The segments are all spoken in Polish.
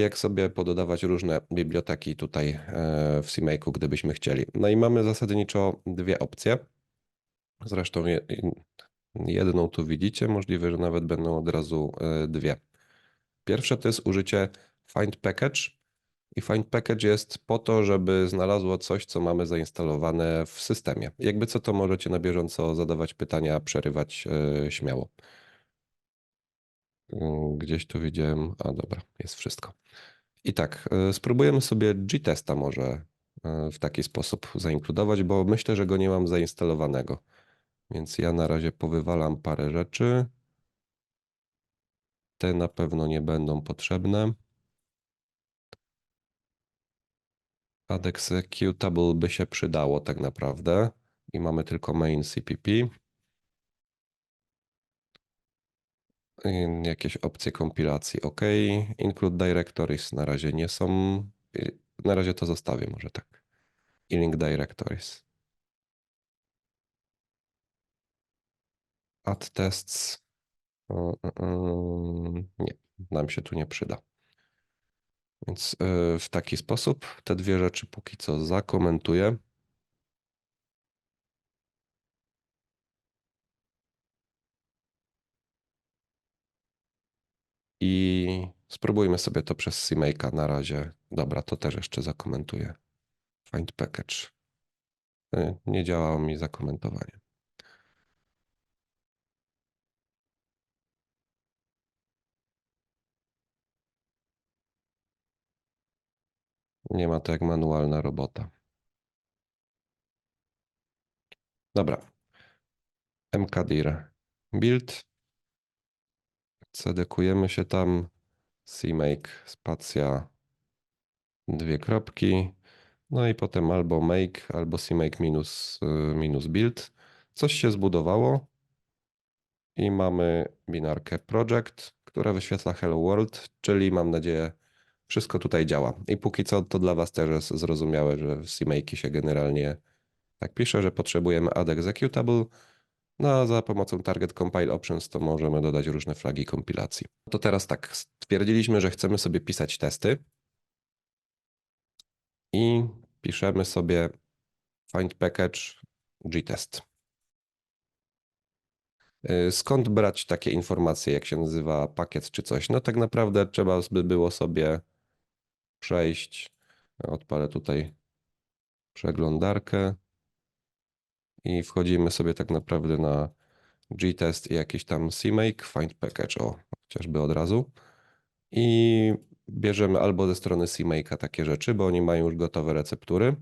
jak sobie pododawać różne biblioteki tutaj e, w CMake'u, gdybyśmy chcieli. No i mamy zasadniczo dwie opcje. Zresztą je- jedną tu widzicie, możliwe, że nawet będą od razu e, dwie. Pierwsze to jest użycie find package i find package jest po to, żeby znalazło coś, co mamy zainstalowane w systemie. Jakby co to możecie na bieżąco zadawać pytania, przerywać e, śmiało. Mm, Gdzieś tu widziałem, a dobra, jest wszystko. I tak, e, spróbujemy sobie G-testa może e, w taki sposób zainkludować, bo myślę, że go nie mam zainstalowanego. Więc ja na razie powywalam parę rzeczy. Te na pewno nie będą potrzebne. Add executable by się przydało tak naprawdę. I mamy tylko main CPP. Jakieś opcje kompilacji, OK. Include directories na razie nie są. Y, Na razie to zostawię może tak. I link directories. Add tests. Y, Nie, nam się tu nie przyda. Więc y, w taki sposób te dwie rzeczy póki co zakomentuję. I spróbujmy sobie to przez CMake'a na razie. Dobra, to też jeszcze zakomentuję. Find package. Y, Nie działało mi zakomentowanie. Nie ma to jak manualna robota. Dobra. mkdir build. Cedekujemy się tam. CMake spacja dwie kropki. No i potem albo make, albo CMake minus, y, minus build. Coś się zbudowało. I mamy binarkę project, która wyświetla hello world, czyli mam nadzieję wszystko tutaj działa. I póki co to dla Was też jest zrozumiałe, że CMake się generalnie tak pisze, że potrzebujemy add executable, no a za pomocą target compile options to możemy dodać różne flagi kompilacji. To teraz tak, stwierdziliśmy, że chcemy sobie pisać testy i piszemy sobie find package gtest. Y, Skąd brać takie informacje, jak się nazywa pakiet czy coś? No tak naprawdę trzeba by było sobie przejść. Odpalę tutaj przeglądarkę i wchodzimy sobie tak naprawdę na gtest i jakiś tam cmake, find package, o, chociażby od razu. I bierzemy albo ze strony cmake'a takie rzeczy, bo oni mają już gotowe receptury.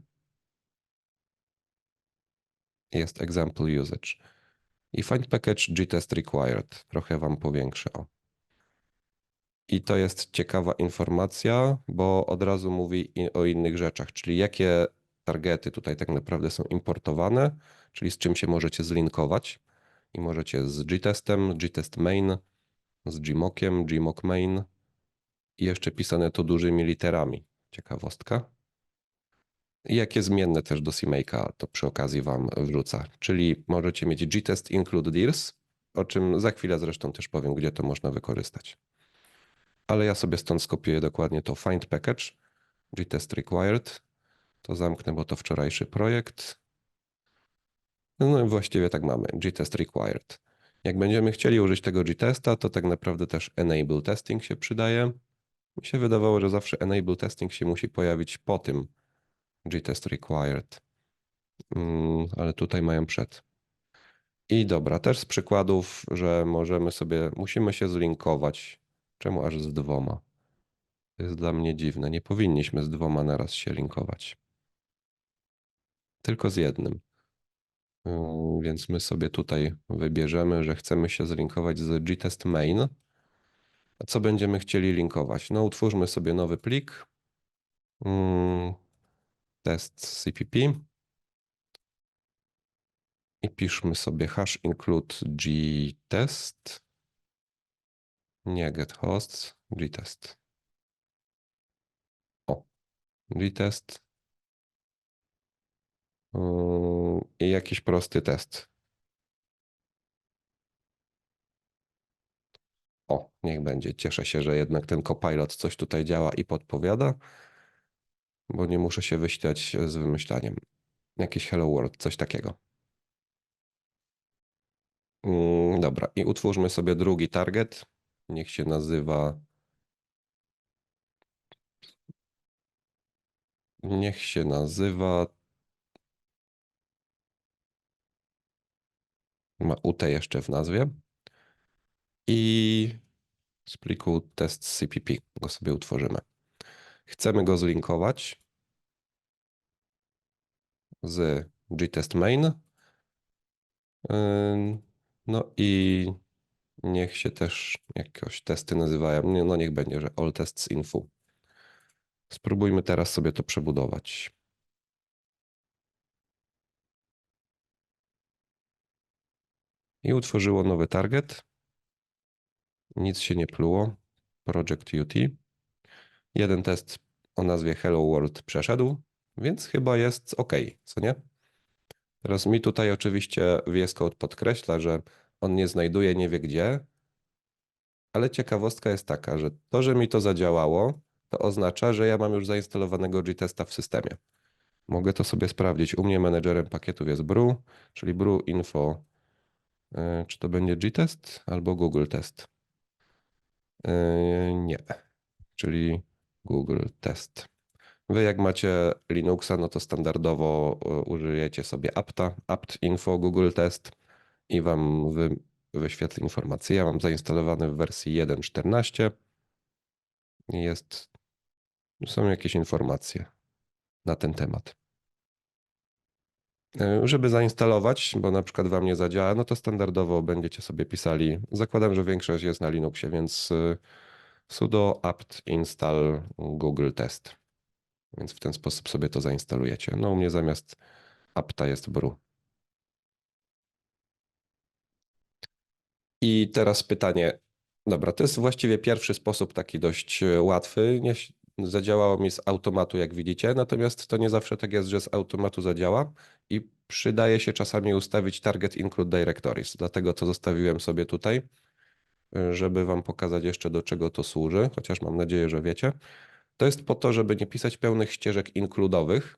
Jest example usage. I find package gtest required. Trochę wam powiększę. O. I to jest ciekawa informacja, bo od razu mówi o innych rzeczach, czyli jakie targety tutaj tak naprawdę są importowane, czyli z czym się możecie zlinkować. I możecie z gtestem, gtest main, z gmockiem, gmoc main i jeszcze pisane to dużymi literami. Ciekawostka. I jakie zmienne też do CMake'a to przy okazji wam wrzuca. Czyli możecie mieć gtest include dirs, o czym za chwilę zresztą też powiem, gdzie to można wykorzystać. Ale ja sobie stąd skopiuję dokładnie to find package, gtest required. To zamknę, bo to wczorajszy projekt. No i właściwie tak mamy, gtest required. Jak będziemy chcieli użyć tego gtesta, to tak naprawdę też enable testing się przydaje. Mi się wydawało, że zawsze enable testing się musi pojawić po tym gtest required. Mm, ale tutaj mają przed. I dobra, też z przykładów, że możemy sobie, musimy się zlinkować. Czemu aż z dwoma? To jest dla mnie dziwne. Nie powinniśmy z dwoma naraz się linkować. Tylko z jednym. Yy, Więc my sobie tutaj wybierzemy, że chcemy się zlinkować z gtest main. Co będziemy chcieli linkować? No, utwórzmy sobie nowy plik. Mm, Test CPP. I piszmy sobie hash include gtest. Nie get hosts, gtest. O, gtest. Yy, I jakiś prosty test. O, niech będzie. Cieszę się, że jednak ten Copilot coś tutaj działa i podpowiada, bo nie muszę się wyślać z wymyślaniem. Jakiś Hello World, coś takiego. Mm, dobra, i utwórzmy sobie drugi target. Niech się nazywa. Niech się nazywa. Ma UT jeszcze w nazwie. I z pliku test CPP go sobie utworzymy. Chcemy go zlinkować z gtest main. No i niech się też jakieś testy nazywają. No niech będzie, że all tests info. Spróbujmy teraz sobie to przebudować. I utworzyło nowy target. Nic się nie pluło. Project UT. Jeden test o nazwie Hello World przeszedł, więc chyba jest ok, co nie? Teraz mi tutaj oczywiście VS Code podkreśla, że on nie znajduje, nie wie gdzie, ale ciekawostka jest taka, że to, że mi to zadziałało, to oznacza, że ja mam już zainstalowanego G-testa w systemie. Mogę to sobie sprawdzić. U mnie menedżerem pakietów jest brew, czyli brew info. E, czy to będzie G-test albo Google test? E, nie, czyli Google test. Wy jak macie Linuxa, no to standardowo e, użyjecie sobie apta, apt info Google test i wam wy, wyświetli informację. Ja mam zainstalowany w wersji 1.14. Jest, są jakieś informacje na ten temat. E, żeby zainstalować, bo na przykład wam nie zadziała, no to standardowo będziecie sobie pisali. Zakładam, że większość jest na Linuxie, więc e, sudo apt install Google test. Więc w ten sposób sobie to zainstalujecie. No u mnie zamiast apta jest brew. I teraz pytanie. Dobra, to jest właściwie pierwszy sposób taki dość e, łatwy. Zadziałało mi z automatu, jak widzicie, natomiast to nie zawsze tak jest, że z automatu zadziała i przydaje się czasami ustawić target include directories. Dlatego to zostawiłem sobie tutaj, żeby wam pokazać jeszcze do czego to służy, chociaż mam nadzieję, że wiecie. To jest po to, żeby nie pisać pełnych ścieżek inkludowych,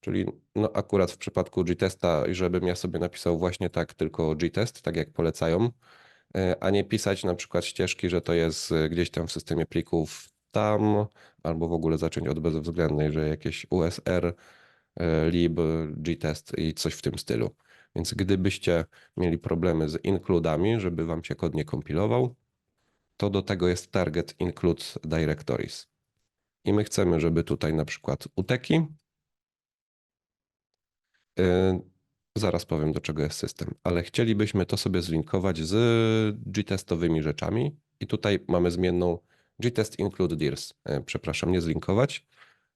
czyli no akurat w przypadku gtesta, żebym ja sobie napisał właśnie tak tylko gtest, tak jak polecają, e, a nie pisać na przykład ścieżki, że to jest e, gdzieś tam w systemie plików tam, albo w ogóle zacząć od bezwzględnej, że jakieś USR, e, lib, gtest i coś w tym stylu. Więc gdybyście mieli problemy z includami, żeby wam się kod nie kompilował, to do tego jest target include directories. I my chcemy, żeby tutaj na przykład uteki. Yy, zaraz powiem, do czego jest system, ale chcielibyśmy to sobie zlinkować z gtestowymi rzeczami. I tutaj mamy zmienną gtest include dirs. Yy, przepraszam, nie zlinkować,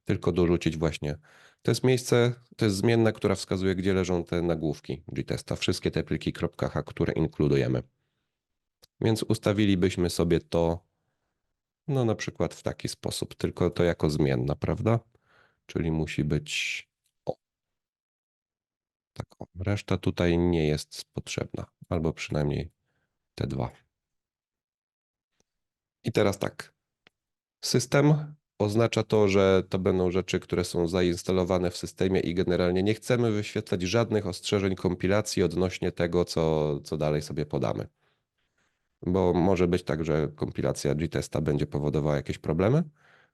tylko dorzucić właśnie. To jest miejsce, to jest zmienna, która wskazuje, gdzie leżą te nagłówki gtesta, wszystkie te pliki .h, które inkludujemy. Więc ustawilibyśmy sobie to no na przykład w taki sposób, tylko to jako zmienna, prawda? Czyli musi być o. Tak, o. Reszta tutaj nie jest potrzebna, albo przynajmniej te dwa. I teraz tak. System oznacza to, że to będą rzeczy, które są zainstalowane w systemie i generalnie nie chcemy wyświetlać żadnych ostrzeżeń kompilacji odnośnie tego, co, co dalej sobie podamy bo może być tak, że kompilacja G-testa będzie powodowała jakieś problemy,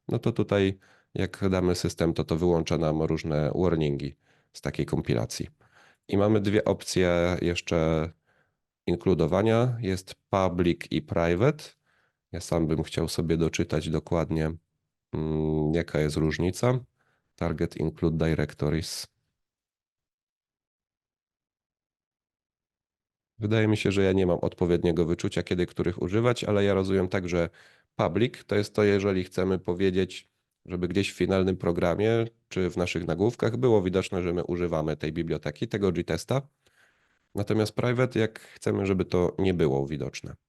no to tutaj jak damy system, to to wyłącza nam różne warningi z takiej kompilacji. I mamy dwie opcje jeszcze inkludowania. Jest public i private. Ja sam bym chciał sobie doczytać dokładnie, mm, jaka jest różnica. Target include directories Wydaje mi się, że ja nie mam odpowiedniego wyczucia, kiedy których używać, ale ja rozumiem tak, że public to jest to, jeżeli chcemy powiedzieć, żeby gdzieś w finalnym programie czy w naszych nagłówkach było widoczne, że my używamy tej biblioteki, tego gtesta. Natomiast private, jak chcemy, żeby to nie było widoczne.